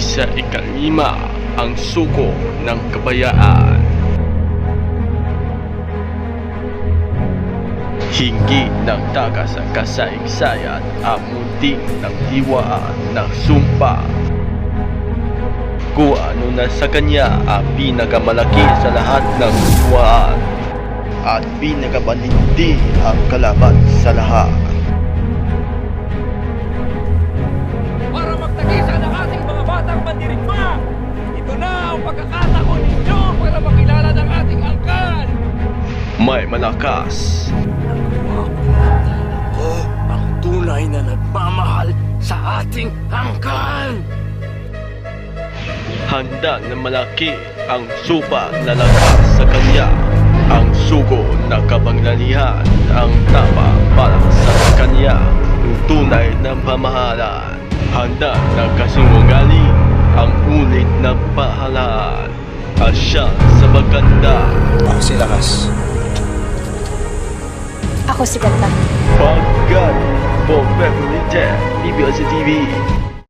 isa ikalima ang suko ng kabayaan. Hingi ng tagas ang kasaysayan ang munting ng diwaan ng sumpa. Kung ano na sa kanya ang pinakamalaki sa lahat ng diwaan at pinakabalindi ang kalaban sa lahat. May malakas, Ako ang tunay na nagmamahal sa ating angkan. handa na malaki ang supa na lakas sa kanya. Ang sugo na kapangyarihan ang tama para sa kanya. Ang tunay na pamahalaan. Handa na kasinungaling ang ulit na pahalaan. Asya sa maganda. Ako si Lakas. Ako si Ganda. Pagkat for February 10, PBS TV.